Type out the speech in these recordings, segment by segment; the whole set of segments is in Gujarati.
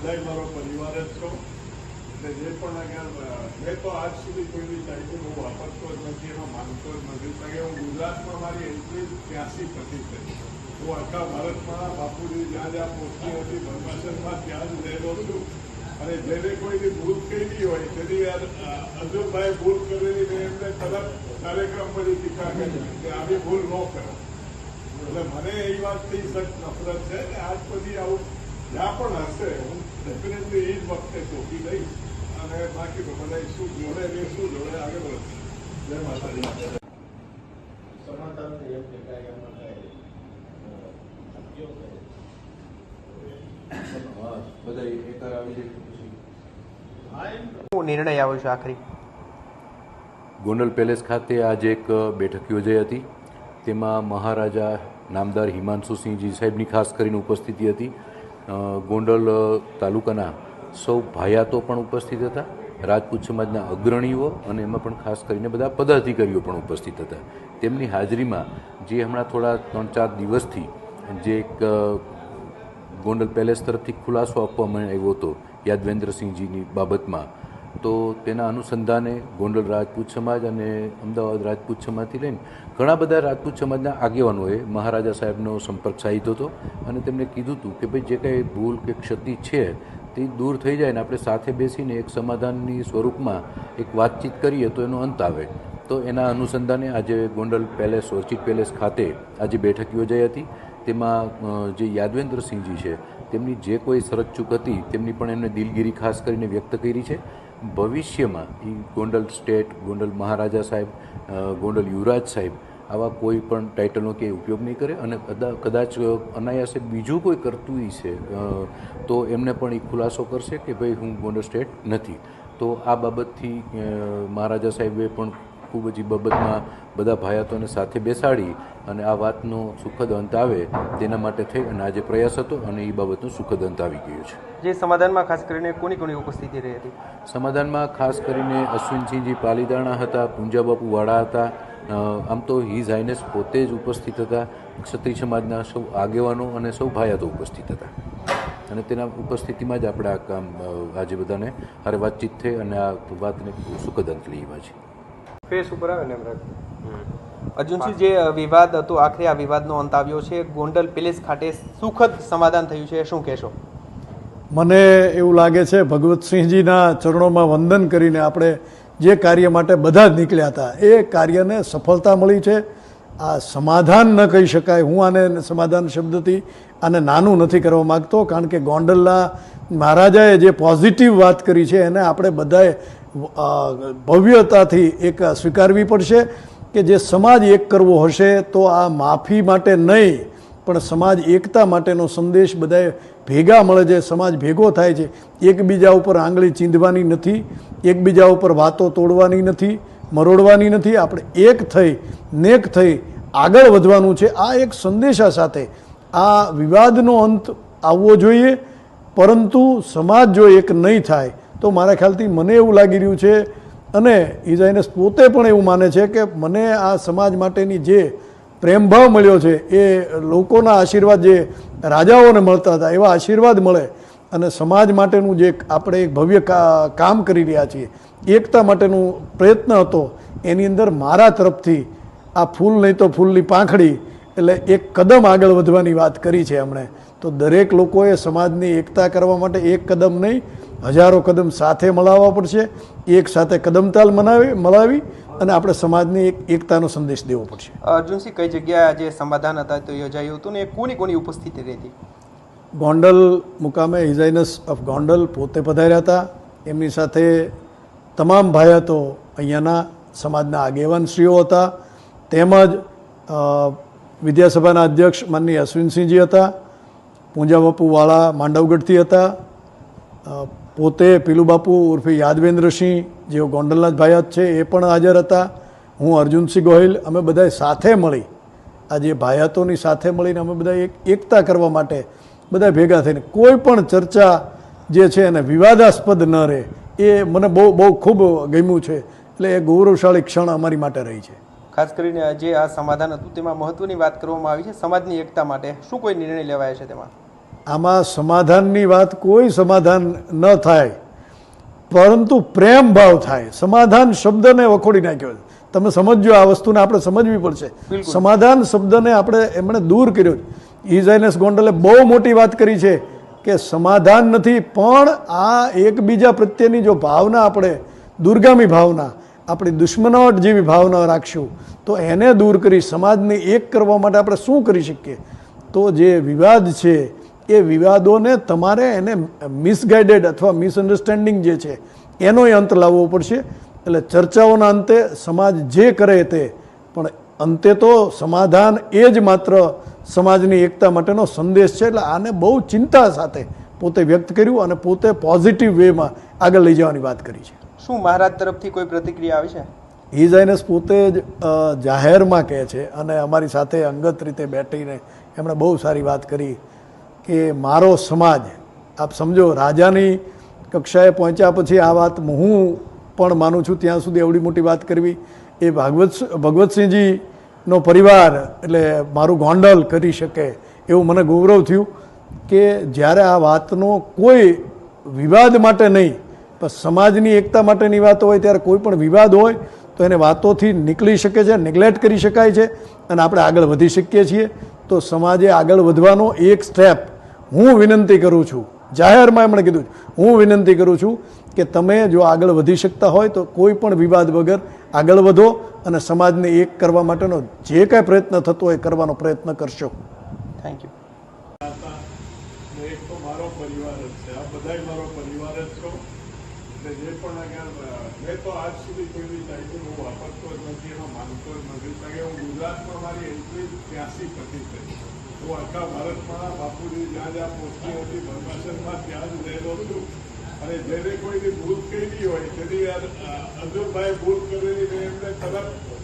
બધાય મારો પરિવાર જ છો. એટલે જે પણ અહીંયા મેં તો આજ સુધી કોઈની ટાઈટલ હું વાપરતો જ નથી એમાં માનતો જ નથી. કારણ કે હું ગુજરાતમાં મારી એન્ટ્રી ત્યાંસી પછી થઈ હું આખા ભારતમાં બાપુજી જ્યાં જ્યાં પહોંચતી હતી પરમેશ્વરમાં ત્યાં જ રહેલો છું. અને જેને કોઈની ભૂલ કરેલી હોય તેની અર્જુનભાઈ ભૂલ કરેલી મેં એમને તરત કાર્યક્રમ પછી ટીકા કરી કે આવી ભૂલ ન કરો. એટલે મને એ વાતથી સખત નફરત છે કે આજ પછી આવું જ્યાં પણ હશે હું ડેફિનેટલી એ જ વખતે ચોકી લઈશ અને બાકી બધા શું જોડે રહેશું જોડે આગળ વધશે જય માતાજી. એમ એમાં નિર્ણય આવ્યો છે આખરી. ગોંડલ પેલેસ ખાતે આજે એક બેઠક યોજાઈ હતી. તેમાં મહારાજા નામદાર હિમાંશુસિંહજી સાહેબની ખાસ કરીને ઉપસ્થિતિ હતી. ગોંડલ તાલુકાના સૌ ભાયાતો પણ ઉપસ્થિત હતા. રાજપૂત સમાજના અગ્રણીઓ અને એમાં પણ ખાસ કરીને બધા પદાધિકારીઓ પણ ઉપસ્થિત હતા. તેમની હાજરીમાં જે હમણાં થોડા ત્રણ ચાર દિવસથી જે એક ગોંડલ પેલેસ તરફથી ખુલાસો આપવામાં આવ્યો હતો યાદવેન્દ્રસિંહજીની બાબતમાં તો તેના અનુસંધાને ગોંડલ રાજપૂત સમાજ અને અમદાવાદ રાજપૂત સમાજથી લઈને ઘણા બધા રાજપૂત સમાજના આગેવાનોએ મહારાજા સાહેબનો સંપર્ક સાધ્યો હતો અને તેમને કીધું હતું કે ભાઈ, જે કંઈ ભૂલ કે ક્ષતિ છે તે દૂર થઈ જાય ને આપણે સાથે બેસીને એક સમાધાનની સ્વરૂપમાં એક વાતચીત કરીએ તો એનો અંત આવે. તો એના અનુસંધાને આજે ગોંડલ પેલેસ, ઓર્ચિડ પેલેસ ખાતે આજે બેઠક યોજાઈ હતી. તેમાં જે યાદવેન્દ્રસિંહજી છે, તેમની જે કોઈ સરતચૂક હતી તેમની પણ એમને દિલગીરી ખાસ કરીને વ્યક્ત કરી છે. ભવિષ્યમાં એ ગોંડલ સ્ટેટ, ગોંડલ મહારાજા સાહેબ ગોંડલ યુવરાજ સાહેબ આવા કોઈ પણ ટાઇટલનો કે ઉપયોગ નહીં કરે અને કદાચ અનાયાસે બીજું કોઈ કરતું છે તો એમને પણ એ ખુલાસો કરશે કે ભાઈ હું ગોંડલ સ્ટેટ નથી. તો આ બાબતથી મહારાજા સાહેબે પણ ખૂબ જ એ બાબતમાં બધા ભાયાતોને સાથે બેસાડી અને આ વાતનો સુખદ અંત આવે તેના માટે થઈ અને આજે પ્રયાસ હતો અને એ બાબતનો સુખદ અંત આવી ગયો છે. જે સમાધાનમાં ખાસ કરીને કોની કોની ઉપસ્થિતિ રહી હતી? સમાધાનમાં ખાસ કરીને અશ્વિનસિંહજી પાલીદાણા હતા પૂંજાબાપુ વાળા હતા આમ તો હિઝ હાઇનેસ પોતે જ ઉપસ્થિત હતા ક્ષત્રિય સમાજના સૌ આગેવાનો અને સૌ ભાયાતો ઉપસ્થિત હતા. અને તેના ઉપસ્થિતિમાં જ આપણે આ કામ આજે બધાને હારે વાતચીત થઈ અને આ વાતને સુખદ અંત લેવા છે ફેસ ઉપર આવે ને એમ અર્જુનસિંહ જે વિવાદ હતો આખરે આ વિવાદનો અંત આવ્યો છે. ગોંડલ પેલેસ ખાતે સુખદ સમાધાન થયું છે. શું કહેશો? મને એવું લાગે છે ભગવતસિંહજીના ચરણોમાં વંદન કરીને આપણે જે કાર્ય માટે બધા જ નીકળ્યા હતા એ કાર્યને સફળતા મળી છે. આ સમાધાન ન કહી શકાય. હું આને સમાધાન શબ્દથી આને નાનું નથી કરવા માગતો કારણ કે ગોંડલના મહારાજાએ જે પોઝિટિવ વાત કરી છે એને આપણે બધાએ ભવ્યતાથી એક સ્વીકારવી પડશે કે જે સમાજ એક કરવો હશે તો આ માફી માટે નહીં, પણ સમાજ એકતા માટેનો સંદેશ બધાએ ભેગા મળે છે સમાજ ભેગો થાય છે, એકબીજા ઉપર આંગળી ચીંધવાની નથી, એકબીજા ઉપર વાતો તોડવાની નથી, મરોડવાની નથી, આપણે એક થઈ, નેક થઈ આગળ વધવાનું છે. આ એક સંદેશા સાથે આ વિવાદનો અંત આવવો જોઈએ, પરંતુ સમાજ જો એક નહીં થાય તો મારા ખ્યાલથી મને એવું લાગી રહ્યું છે અને ઇઝાઇનસ પોતે પણ એવું માને છે કે મને આ સમાજ માટેની જે પ્રેમભાવ મળ્યો છે એ લોકોના આશીર્વાદ જે રાજાઓને મળતા હતા, એવા આશીર્વાદ મળે અને સમાજ માટેનું જે આપણે એક ભવ્ય કામ કરી રહ્યા છીએ, એકતા માટેનું પ્રયત્ન હતો, એની અંદર મારા તરફથી આ ફૂલ નહીં તો ફૂલની પાંખડી એટલે એક કદમ આગળ વધવાની વાત કરી છે એમણે. તો દરેક લોકોએ સમાજની એકતા કરવા માટે એક કદમ નહીં હજારો કદમ સાથે મળાવવા પડશે એક સાથે કદમતાલ મનાવી મળાવી અને આપણે સમાજની એક એકતાનો સંદેશ દેવો પડશે. અર્જુનસિંહ કઈ જગ્યાએ જે સમાધાન હતા તો યોજાયું હતું ને કોની કોની ઉપસ્થિતિ રહી ગોંડલ મુકામે હિઝાઇનસ ઓફ ગોંડલ પોતે પધાર્યા હતા. એમની સાથે તમામ ભાયાતો અહીંયાના સમાજના આગેવાનશ્રીઓ હતા. તેમજ વિદ્યાસભાના અધ્યક્ષ માનની અશ્વિનસિંહજી હતા. પૂંજા બાપુ વાળા માંડવગઢથી હતા. અ, પીલુ બાપુ ઉર્ફે યાદવેન્દ્રસિંહ જેઓ ગોંડલનાથ જ ભાયાત છે એ પણ હાજર હતા. હું અર્જુનસિંહ ગોહિલ અમે બધાએ સાથે મળી. આજે ભાયાતોની સાથે મળીને અમે બધા એક એકતા કરવા માટે બધા ભેગા થઈને કોઈ પણ ચર્ચા જે છે એને વિવાદાસ્પદ ન રહે એ મને બહુ બહુ ખૂબ ગમ્યું છે. એટલે એ ગૌરવશાળી ક્ષણ અમારી માટે રહી છે. ખાસ કરીને જે આ સમાધાન હતું તેમાં મહત્વની વાત કરવામાં આવી છે સમાજની એકતા માટે. શું કોઈ નિર્ણય લેવાય છે તેમાં? આમાં સમાધાનની વાત કોઈ સમાધાન ન થાય. પરંતુ પ્રેમ ભાવ થાય. સમાધાન શબ્દને વખોડી નાખ્યો છે. તમે સમજો આ વસ્તુને આપણે સમજવી પડશે. સમાધાન શબ્દને આપણે એમણે દૂર કર્યો ઇઝાઇનસ ગોંડલે બહુ મોટી વાત કરી છે કે સમાધાન નથી પણ આ એકબીજા પ્રત્યેની જો ભાવના આપણે દુર્ગામી ભાવના આપણી દુશ્મનાવટ જેવી ભાવના રાખશું તો એને દૂર કરી સમાજને એક કરવા માટે આપણે શું કરી શકીએ? તો જે વિવાદ છે એ વિવાદોને તમારે એને મિસગાઈડેડ અથવા મિસઅન્ડરસ્ટેન્ડિંગ જે છે એનોય અંત લાવવો પડશે. એટલે ચર્ચાઓના અંતે સમાજ જે કરે તે પણ અંતે તો સમાધાન એ જ માત્ર સમાજની એકતા માટેનો સંદેશ છે. એટલે આને બહુ ચિંતા સાથે પોતે વ્યક્ત કર્યું અને પોતે પોઝિટિવ વેમાં આગળ લઈ જવાની વાત કરી છે. શું મહારાજ તરફથી કોઈ પ્રતિક્રિયા આવી છે? હિઝાઇનસ પોતે જ જાહેરમાં કહે છે અને અમારી સાથે અંગત રીતે બેઠીને એમણે બહુ સારી વાત કરી. કે મારો સમાજ, આપ સમજો, રાજાની કક્ષાએ પહોંચ્યા પછી આ વાત હું પણ માનું છું, ત્યાં સુધી એવડી મોટી વાત કરવી. એ ભાગવત ભગવતસિંહજીનો પરિવાર, એટલે મારું ગોંડલ કરી શકે એવું મને ગૌરવ થયું કે જ્યારે આ વાતનો કોઈ વિવાદ માટે નહીં, પણ સમાજની એકતા માટેની વાત હોય, ત્યારે કોઈ પણ વિવાદ હોય, તો એને વાતોથી નીકળી શકે છે નેગ્લેક્ટ કરી શકાય છે અને આપણે આગળ વધી શકીએ છીએ. તો સમાજે આગળ વધવાનો એક સ્ટેપ હું વિનંતી કરું છું જાહેરમાં એમણે કીધું હું વિનંતી કરું છું કે તમે જો આગળ વધી શકતા હોય તો કોઈ પણ વિવાદ વગર આગળ વધો અને સમાજને એક કરવા માટેનો જે કાંઈ પ્રયત્ન થતો હોય એ કરવાનો પ્રયત્ન કરશો. થેન્ક યુ હતા ને એક તો મારો પરિવાર જ છે. આ બધાય મારો પરિવાર જ છો. એટલે જે પણ મેં તો આજ સુધી કોઈ બી હું વાપરતો જ નથી એમાં માનતો જ નથી. કારણ કે હું ગુજરાતમાં મારી એન્ટ્રી ત્યાંસી પછી થઈ હું આખા ભારતમાં બાપુજી અને જેને કોઈની ભૂલ કરેલી હોય તેની ભૂલ કરેલી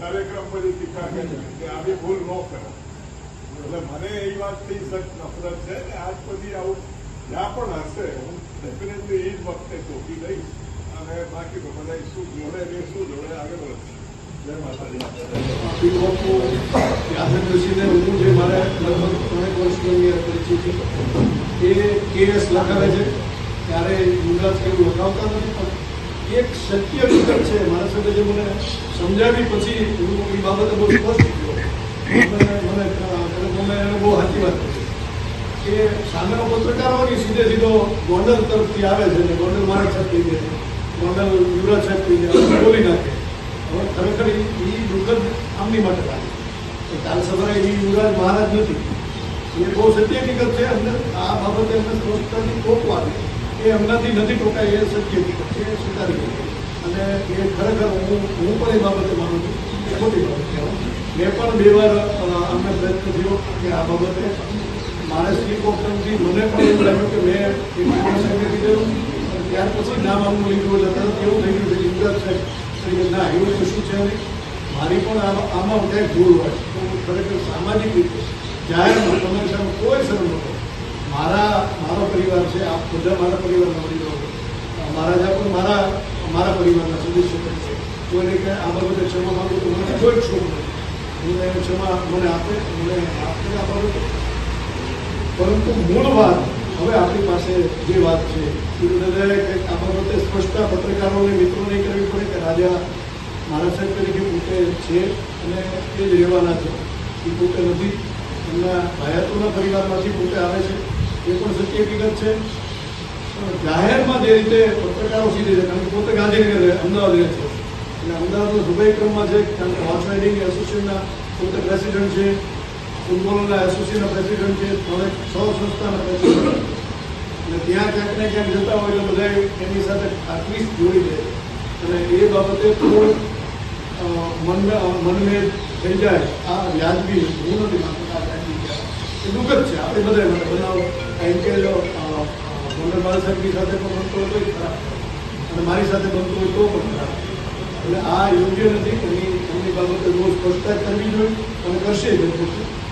કાર્યક્રમ કરી આવી ભૂલ ન કરો. એટલે મને એ વાતથી સખ નફરત છે કે આજ પછી આવું જ્યાં પણ હશે, હું ડેફિનેટલી એ જ વખતે ચોકી લઈશ અને બાકી બધા શું જોડે ને શું જોડે આગળ વધશે. જય માતાજી બાપુ હું જે મારે લગભગ ત્રણેક વર્ષની પરિચિત છે એ કેએસ લખાવે છે ત્યારે ગુજરાત કયું લખાવતા નથી પણ એક સત્ય વિગત છે મારા સાથે જે મને સમજાવી પછી હું એ બાબતે બહુ સ્પષ્ટ થયો મને મને બહુ સાચી વાત કરી કે સામેનો પત્રકાર હોય સીધે સીધો ગોંડલ તરફથી આવે છે ને ગોંડલ મારા સાહેબ દે છે ગોંડલ યુવરાજ સાહેબ કહી દે બોલી નાખે ખરેખર એ દુઃખદ આમની માટે લાગે કાલ સવારે એ યુવરાજ મહારાજ નથી. એ બહુ સત્ય હકીકત છે. અમને આ બાબતે અમને સ્પષ્ટતાથી ટોકવા દે એ એમનાથી નથી ટોકાય, એ સત્ય હકીકત છે સ્વીકારી લઈએ અને એ ખરેખર હું હું પણ એ બાબતે માનું છું. એ ખોટી બાબત કહેવાય મેં પણ બે વાર અમને પ્રયત્ન થયો કે આ બાબતે મારે સ્લીપ કોપ્ટનથી મને પણ એવું લાગ્યું કે મેં એ સાહેબને કીધેલું. ત્યાર પછી નામ આમનું લીધું એટલે તરત એવું થઈ ગયું છે યુવરાજ સાહેબ તરીકે ના, એવું કશું છે મારી પણ આમાં ક્યાંય ભૂલ હોય. તો હું ખરેખર સામાજિક રીતે જાહેરમાં તમારી સામે કોઈ શરમ નહોતો મારા મારો પરિવાર છે, આપ બધા મારા પરિવારના વડીલો છો. મારા જ્યાં પણ મારા મારા પરિવારના સદસ્ય છે. કોઈને કે આ બાબતે ક્ષમા માગું તો મને કોઈ ક્ષોભ નથી એને ક્ષમા મને આપે મને આપે આ બાબતે. પરંતુ મૂળ વાત હવે આપણી પાસે જે વાત છે, એ બધાએ કંઈક આ બાબતે સ્પષ્ટતા પત્રકારોને, મિત્રોને કરવી પડે કે રાજા મારા સાહેબ તરીકે પોતે છે અને એ જ રહેવાના છે. એ પોતે નથી. એમના ભાયાતોના પરિવારમાંથી પોતે આવે છે. એ પણ સત્ય હકીકત છે. જાહેરમાં જે રીતે પત્રકારો સીધે છે, કારણ કે પોતે ગાંધીનગર અમદાવાદ રહે છે. એટલે અમદાવાદના દુબઈ ક્રમમાં છે, કારણ કે હોર્સ રાઇડિંગ એસોસિએશનના પોતે પ્રેસિડન્ટ છે. ફૂટબોલના એસોસિએશનના પ્રેસિડન્ટ છે, થોડેક છ સંસ્થાના પ્રેસિડન્ટ. અને ત્યાં ક્યાંક ને ક્યાંક જતા હોય એટલે બધા એની સાથે આટલીસ્ટ જોડી દે અને એ બાબતે કોઈ મન મનમેદ થઈ જાય આ વ્યાજબી હું નથી માનતો એ દુઃખ. એ દુઃખદ છે. આપણે બધા માટે બનાવો. કારણ કે જો ગોંડલ સાહેબની સાથે પણ બનતો હોય તો ખરાબ અને મારી સાથે બનતો હોય તો પણ ખરાબ એટલે આ યોગ્ય નથી. એની એમની બાબતે બહુ સ્પષ્ટતા કરવી જોઈએ અને કરશે જ.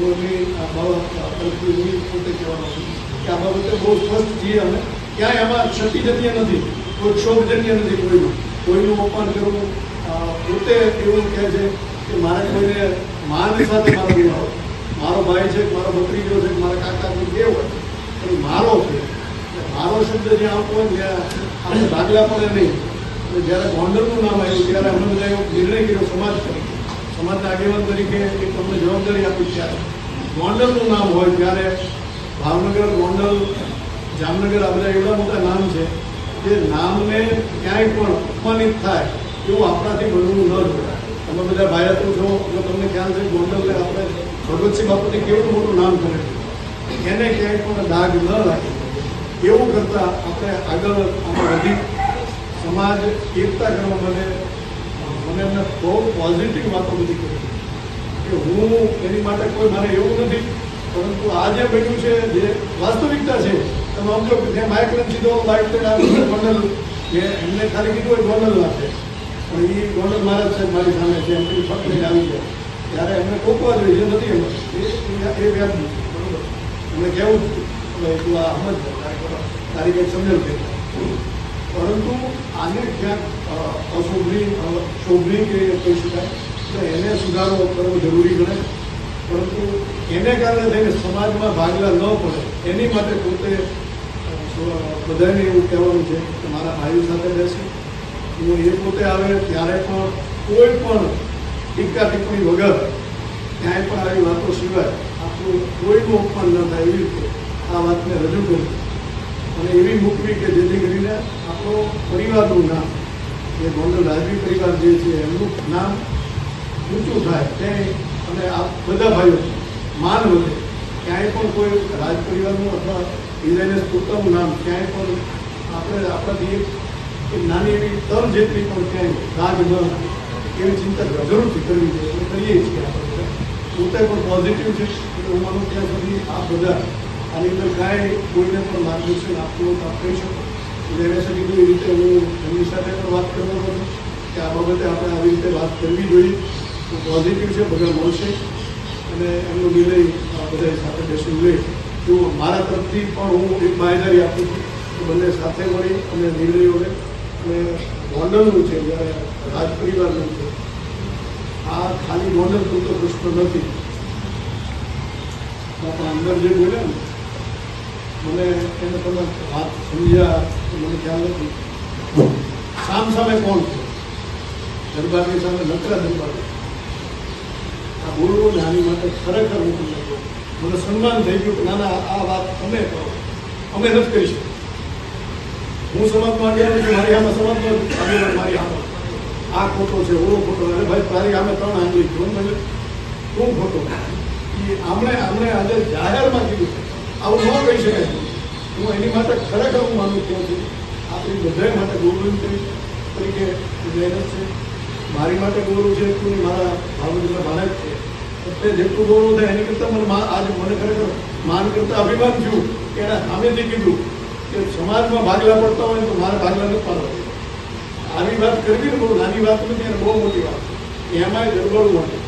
બાબત તરફથી પોતે કહેવાનો છું કે આ બાબતે બહુ સ્પષ્ટ છીએ અમે. ક્યાંય એમાં ક્ષતિજન્ય નથી, કોઈ ક્ષોભજન્ય નથી કોઈનું. કોઈનું અપમાન કરવું પોતે એવું કહે છે કે મારે કોઈને માની સાથે મારો વિવાહ મારો ભાઈ છે, મારો ભત્રીજો છે, મારા કાકા કોઈ જે હોય. પણ મારો છે. મારો શબ્દ જ્યાં આવતો હોય ત્યાં આપણે ભાગલા પડે નહીં. જ્યારે ગોંડલનું નામ આવ્યું, ત્યારે અમે બધા એવો નિર્ણય કર્યો, સમાજ તરીકે સમાજના આગેવાન તરીકે એક તમને જવાબદારી આપી છે ગોંડલનું નામ હોય, ત્યારે ભાવનગર, ગોંડલ, જામનગર, આ બધા એવડા મોટા નામ છે તે નામને ક્યાંય પણ અપમાનિત થાય એવું આપણાથી બનવું ન જોડાય તમે બધા ભાઈઓ છો એટલે તમને ખ્યાલ છે, ગોંડલને આપણે ભગવતસિંહ બાપુને કેવું મોટું નામ કરે એને ક્યાંય પણ દાગ ન લાગે એવું કરતાં આપણે આગળ આમાં વધી. સમાજ એકતા કરવા માટે મને એમને બહુ પોઝિટિવ વાતો બધી કરી. કે હું એની માટે કોઈ મારે એવું નથી, પરંતુ આ જે બન્યું છે, જે વાસ્તવિકતા છે, તમે સમજો કે જે માઇક્રોન સીધો લાઈટ ગોંડલ. કે એમને ખાલી કીધું હોય ગોંડલ નાખે પણ એ ગોંડલ મહારાજ સાહેબ મારી સામે છે, એમની ફટ લઈને આવી ગયા. ત્યારે એમને ટોકવા જોઈએ નથી એમ એ વ્યાજબી બરોબર? એમને કહેવું તું આ સમજ, તારી કંઈક સમજણ કે પરંતુ આને ક્યાંક અશોભની શોભની કે કહી શકાય, તો એને સુધારો કરવો જરૂરી ગણે પરંતુ એને કારણે થઈને સમાજમાં ભાગલા ન પડે, એની માટે પોતે બધાને એવું કહેવાનું છે કે મારા ભાઈઓ સાથે રહેશે હું એ પોતે આવે ત્યારે પણ કોઈ પણ ટીકા ટિપ્પણી વગર ક્યાંય પણ આવી વાતો સિવાય આપણું કોઈનું અપમાન ન થાય એવી રીતે આ વાતને રજૂ કરી. અને એવી મૂકવી કે જેથી કરીને આપણો પરિવારનું નામ જે ગોંડલ રાજવી પરિવાર જે છે, એમનું નામ ઊંચું થાય. તે અને આ બધા ભાઈઓ, માન વધે. ક્યાંય પણ કોઈ રાજ પરિવારનું અથવા ડિઝાઇનર્સ પોતાનું નામ, ક્યાંય પણ આપણે આપણાથી એક નાની એવી તર જેટલી પણ ક્યાંય રાજ ન એવી ચિંતા જરૂરથી કરવી જોઈએ. કરીએ છીએ આપણે. પોતે પણ પોઝિટિવ છે. એટલે હું માનું ત્યાં સુધી આ બધા આની અંદર કાંઈ કોઈને પણ માર્ગદર્શન આપવું તો આપ શકો. એટલે એને સાથે કીધું રીતે હું એમની સાથે પણ વાત કરવાનો હતો કે આ બાબતે આપણે આવી રીતે વાત કરવી જોઈએ. તો પોઝિટિવ છે, બધા મળશે. અને એમનો નિર્ણય બધા સાથે બેસી લે. તો મારા તરફથી પણ હું એક બાહેદારી આપું છું કે બંને સાથે મળી અને નિર્ણયોને અને મોડલનું છે જ્યારે રાજ છે. આ ખાલી મોડલ પૂરતો પ્રશ્ન નથી. આપણા અંદર જે બોલ્યા ને મને એને તમે વાત સમજ્યા મને ખ્યાલ નથી. સામ સામે કોણ છે? દરબારની સામે નકરા દરબાર. આ બોલવું ને આની માટે ખરેખર હું તમને કહું. મને સન્માન થઈ ગયું કે ના આ વાત તમે કરો અમે નથી કરી શકીએ હું સમાજમાં ગયા નથી, મારી આમાં સમાજમાં મારી આમાં આ ખોટો છે ઓળો ખોટો અરે ભાઈ, તારી આમે ત્રણ આંગળી જોન મને તું ખોટો એ આમણે આમણે આજે જાહેરમાં કીધું આવું ન કહી શકાય. હું એની માટે ખરેખર હું માનું કહું છું આપણી બધા માટે ગૌરવ તરીકે મહેનત છે. મારી માટે ગૌરવ છે એટલું મારા ભાવનગરના બાળક છે. તે જેટલું ગૌરવ થાય એની કરતાં મને આજે મને ખરેખર માન કરતાં અભિમાન થયું કે એના સામેથી કીધું કે સમાજમાં ભાગલા પડતા હોય તો મારે ભાગલા નથી પાડવા આવી વાત કરવી ને બહુ નાની વાત નથી અને બહુ મોટી વાત. એમાંય ગરબડવું હોય.